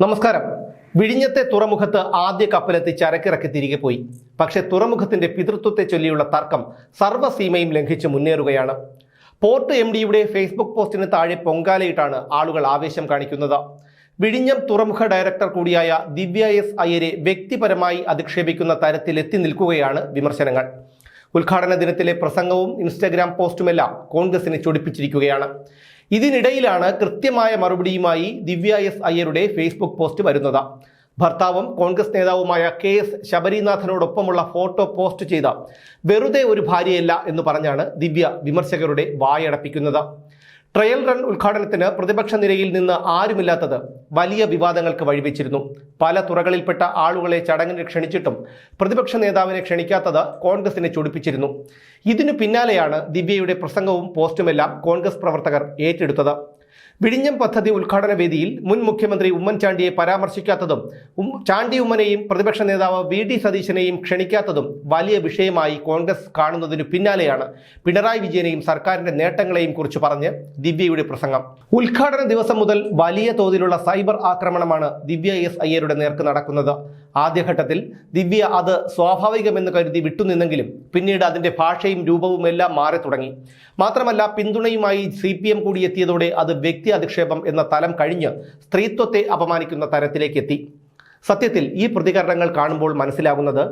നമസ്കാരം. വിഴിഞ്ഞത്തെ തുറമുഖത്ത് ആദ്യ കപ്പലെത്തി ചരക്കിറക്കി തിരികെ പോയി. പക്ഷേ തുറമുഖത്തിന്റെ പിതൃത്വത്തെ ചൊല്ലിയുള്ള തർക്കം സർവസീമയും ലംഘിച്ച് മുന്നേറുകയാണ്. പോർട്ട് എം ഡിയുടെ ഫേസ്ബുക്ക് പോസ്റ്റിന് താഴെ പൊങ്കാലയിട്ടാണ് ആളുകൾ ആവേശം കാണിക്കുന്നത്. വിഴിഞ്ഞം തുറമുഖ ഡയറക്ടർ കൂടിയായ ദിവ്യ എസ് അയ്യരെ വ്യക്തിപരമായി അധിക്ഷേപിക്കുന്ന തരത്തിലെത്തി നിൽക്കുകയാണ് വിമർശനങ്ങൾ. ഉദ്ഘാടന ദിനത്തിലെ പ്രസംഗവും ഇൻസ്റ്റഗ്രാം പോസ്റ്റുമെല്ലാം കോൺഗ്രസിനെ ചൊടിപ്പിച്ചിരിക്കുകയാണ്. ഇതിനിടയിലാണ് കൃത്യമായ മറുപടിയുമായി ദിവ്യ എസ് അയ്യരുടെ ഫേസ്ബുക്ക് പോസ്റ്റ് വരുന്നത്. ഭർത്താവും കോൺഗ്രസ് നേതാവുമായ കെ എസ് ശബരിനാഥനോടൊപ്പമുള്ള ഫോട്ടോ പോസ്റ്റ് ചെയ്ത വെറുതെ ഒരു ഭാര്യയല്ല എന്ന് പറഞ്ഞാണ് ദിവ്യ വിമർശകരുടെ വായടപ്പിക്കുന്നത്. ട്രയൽ റൺ ഉദ്ഘാടനത്തിന് പ്രതിപക്ഷ നിരയിൽ നിന്ന് ആരുമില്ലാത്തത് വലിയ വിവാദങ്ങൾക്ക് വഴിവെച്ചിരുന്നു. പല തുറകളിൽപ്പെട്ട ആളുകളെ ചടങ്ങിന് ക്ഷണിച്ചിട്ടും പ്രതിപക്ഷ നേതാവിനെ ക്ഷണിക്കാത്തത് കോൺഗ്രസിനെ ചൊടിപ്പിച്ചിരുന്നു. ഇതിനു പിന്നാലെയാണ് ദിവ്യയുടെ പ്രസംഗവും പോസ്റ്റുമെല്ലാം കോൺഗ്രസ് പ്രവർത്തകർ ഏറ്റെടുത്തത്. വിഴിഞ്ഞം പദ്ധതി ഉദ്ഘാടന വേദിയിൽ മുൻ മുഖ്യമന്ത്രി ഉമ്മൻചാണ്ടിയെ പരാമർശിക്കാത്തതും ചാണ്ടി ഉമ്മനെയും പ്രതിപക്ഷ നേതാവ് വി ഡി സതീശനെയും ക്ഷണിക്കാത്തതും വലിയ വിഷയമായി കോൺഗ്രസ് കാണുന്നതിനു പിന്നാലെയാണ് പിണറായി വിജയനെയും സർക്കാരിന്റെ നേട്ടങ്ങളെയും കുറിച്ച് പറഞ്ഞ് ദിവ്യയുടെ പ്രസംഗം. ഉദ്ഘാടന ദിവസം മുതൽ വലിയ തോതിലുള്ള സൈബർ ആക്രമണമാണ് ദിവ്യ എസ് അയ്യരുടെ നേർക്ക് നടക്കുന്നത്. ആദ്യഘട്ടത്തിൽ ദിവ്യ അത് സ്വാഭാവികമെന്ന് കരുതി വിട്ടുനിന്നെങ്കിലും പിന്നീട് അതിന്റെ ഭാഷയും രൂപവും എല്ലാം മാറി തുടങ്ങി. മാത്രമല്ല പിന്തുണയുമായി സി പി എം കൂടി എത്തിയതോടെ അത് വ്യക്തി അധിക്ഷേപം എന്ന തലം കഴിഞ്ഞ് സ്ത്രീത്വത്തെ അപമാനിക്കുന്ന തരത്തിലേക്ക് എത്തി. സത്യത്തിൽ ഈ പ്രതികരണങ്ങൾ കാണുമ്പോൾ മനസ്സിലാകുന്നത്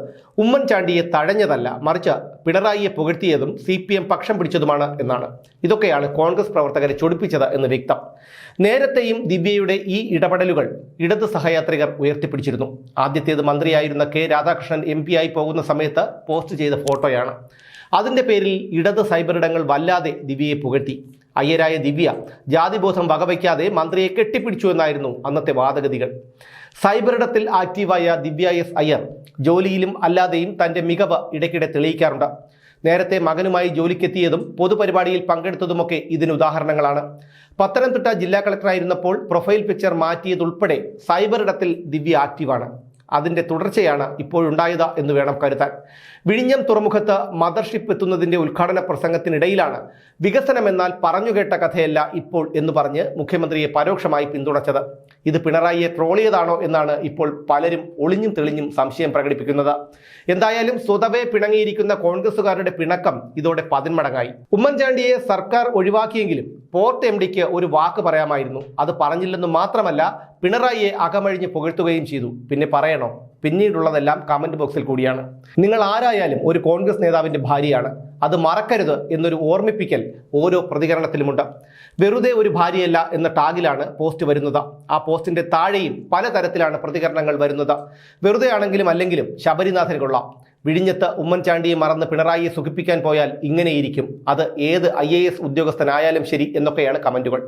ഉമ്മൻചാണ്ടിയെ തഴഞ്ഞതല്ല മറിച്ച് പിണറായിയെ പുകഴ്ത്തിയതും സി പി എം പക്ഷം പിടിച്ചതുമാണ് എന്നാണ്. ഇതൊക്കെയാണ് കോൺഗ്രസ് പ്രവർത്തകരെ ചൊടിപ്പിച്ചത് എന്ന് വ്യക്തം. നേരത്തെയും ദിവ്യയുടെ ഈ ഇടപെടലുകൾ ഇടത് സഹയാത്രികർ ഉയർത്തിപ്പിടിച്ചിരുന്നു. ആദ്യത്തേത് മന്ത്രിയായിരുന്ന കെ രാധാകൃഷ്ണൻ എം പി ആയി പോകുന്ന സമയത്ത് പോസ്റ്റ് ചെയ്ത ഫോട്ടോയാണ്. അതിന്റെ പേരിൽ ഇടത് സൈബറിടങ്ങൾ വല്ലാതെ ദിവ്യയെ പുകഴ്ത്തി. അയ്യരായ ദിവ്യ ജാതിബോധം വകവയ്ക്കാതെ മന്ത്രിയെ കെട്ടിപ്പിടിച്ചു എന്നായിരുന്നു അന്നത്തെ വാദഗതികൾ. സൈബറിടത്തിൽ ആക്റ്റീവായ ദിവ്യ എസ് അയ്യർ ജോലിയിലും അല്ലാതെയും തന്റെ മികവ് ഇടയ്ക്കിടെ തെളിയിക്കാറുണ്ട്. നേരത്തെ മകനുമായി ജോലിക്കെത്തിയതും പൊതുപരിപാടിയിൽ പങ്കെടുത്തതുമൊക്കെ ഇതിന് ഉദാഹരണങ്ങളാണ്. പത്തനംതിട്ട ജില്ലാ കളക്ടറായിരുന്നപ്പോൾ പ്രൊഫൈൽ പിക്ചർ മാറ്റിയതുൾപ്പെടെ സൈബറിടത്തിൽ ദിവ്യ ആക്റ്റീവാണ്. അതിന്റെ തുടർച്ചയാണ് ഇപ്പോഴുണ്ടായത് എന്ന് വേണം കരുതാൻ. വിഴിഞ്ഞം തുറമുഖത്ത് മദർഷിപ്പ് എത്തുന്നതിന്റെ ഉദ്ഘാടന പ്രസംഗത്തിനിടയിലാണ് വികസനം എന്നാൽ പറഞ്ഞുകേട്ട കഥയല്ല ഇപ്പോൾ എന്ന് പറഞ്ഞ് മുഖ്യമന്ത്രിയെ പരോക്ഷമായി പിന്തുണച്ചത്. ഇത് പിണറായിയെ ട്രോളിയതാണോ എന്നാണ് ഇപ്പോൾ പലരും ഒളിഞ്ഞും തെളിഞ്ഞും സംശയം പ്രകടിപ്പിക്കുന്നത്. എന്തായാലും സ്വതവേ പിണങ്ങിയിരിക്കുന്ന കോൺഗ്രസുകാരുടെ പിണക്കം ഇതോടെ പതിന്മടങ്ങായി. ഉമ്മൻചാണ്ടിയെ സർക്കാർ ഒഴിവാക്കിയെങ്കിലും പോർട്ട് എം ഒരു വാക്ക് പറയാമായിരുന്നു. അത് പറഞ്ഞില്ലെന്ന് മാത്രമല്ല പിണറായിയെ അകമഴിഞ്ഞ് പുകഴ്ത്തുകയും ചെയ്തു. പിന്നെ പറയണോ? പിന്നീടുള്ളതെല്ലാം കമന്റ് ബോക്സിൽ കൂടിയാണ്. നിങ്ങൾ ആരായാലും ഒരു കോൺഗ്രസ് നേതാവിന്റെ ഭാര്യയാണ്. അത് മറക്കരുത് എന്നൊരു ഓർമ്മിപ്പിക്കൽ ഓരോ പ്രതികരണത്തിലുമുണ്ട്. വെറുതെ ഒരു ഭാര്യയല്ല എന്ന ടാഗിലാണ് പോസ്റ്റ് വരുന്നത്. ആ പോസ്റ്റിന്റെ താഴെയും പലതരത്തിലാണ് പ്രതികരണങ്ങൾ വരുന്നത്. വെറുതെ ആണെങ്കിലും അല്ലെങ്കിലും ശബരിനാഥന് കൊള്ളാം. വിഴിഞ്ഞത്ത് ഉമ്മൻചാണ്ടിയെ മറന്ന് പിണറായിയെ സുഖിപ്പിക്കാൻ പോയാൽ ഇങ്ങനെയിരിക്കും. അത് ഏത് ഐ എ എസ് ഉദ്യോഗസ്ഥനായാലും ശരി എന്നൊക്കെയാണ് കമന്റുകൾ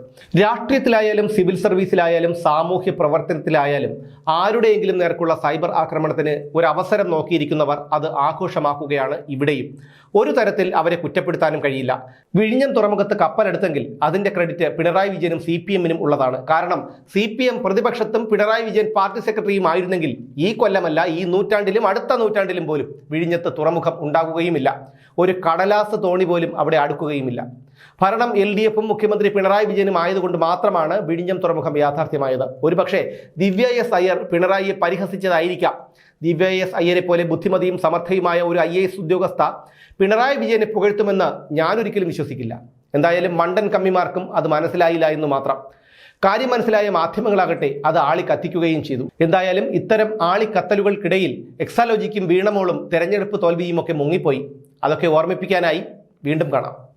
രാഷ്ട്രീയത്തിലായാലും സിവിൽ സർവീസിലായാലും സാമൂഹ്യ പ്രവർത്തനത്തിലായാലും ആരുടെയെങ്കിലും നേർക്കുള്ള സൈബർ ആക്രമണത്തിന് ഒരു അവസരം നോക്കിയിരിക്കുന്നവർ അത് ആഘോഷമാക്കുകയാണ് ഇവിടെയും. ഒരു തരത്തിൽ അവരെ കുറ്റപ്പെടുത്താനും കഴിയില്ല. വിഴിഞ്ഞം തുറമുഖത്ത് കപ്പലെടുത്തെങ്കിൽ അതിന്റെ ക്രെഡിറ്റ് പിണറായി വിജയനും സി പി എമ്മിനും ഉള്ളതാണ്. കാരണം സി പി എം പ്രതിപക്ഷത്തും പിണറായി വിജയൻ പാർട്ടി സെക്രട്ടറിയും ആയിരുന്നെങ്കിൽ ഈ കൊല്ലമല്ല ഈ നൂറ്റാണ്ടിലും അടുത്ത നൂറ്റാണ്ടിലും പോലും വിഴിഞ്ഞത്ത് തുറമുഖം ഉണ്ടാകുകയുമില്ല. ഒരു കടലാസ് തോണി പോലും അവിടെ അടുക്കുകയുമില്ല. ഭരണം എൽ ഡി എഫും മുഖ്യമന്ത്രി പിണറായി വിജയനും ആയതുകൊണ്ട് മാത്രമാണ് വിഴിഞ്ഞം തുറമുഖം യാഥാർത്ഥ്യമായത്. ഒരുപക്ഷെ ദിവ്യ എസ് അയ്യർ പിണറായിയെ പരിഹസിച്ചതായിരിക്കാം. ദിവ്യ എസ് അയ്യരെ പോലെ ബുദ്ധിമതിയും സമർത്ഥയുമായ ഒരു ഐ ഉദ്യോഗസ്ഥ പിണറായി വിജയനെ പുകഴ്ത്തുമെന്ന് ഞാനൊരിക്കലും വിശ്വസിക്കില്ല. എന്തായാലും മണ്ടൻ കമ്മിമാർക്കും അത് മനസ്സിലായില്ല എന്ന് മാത്രം. കാര്യം മനസ്സിലായ മാധ്യമങ്ങളാകട്ടെ അത് ആളി കത്തിക്കുകയും ചെയ്തു. എന്തായാലും ഇത്തരം ആളി കത്തലുകൾക്കിടയിൽ എക്സാലോജിക്കും വീണമോളും തെരഞ്ഞെടുപ്പ് തോൽവിയുമൊക്കെ മുങ്ങിപ്പോയി. അതൊക്കെ ഓർമ്മിപ്പിക്കാനായി വീണ്ടും കാണാം.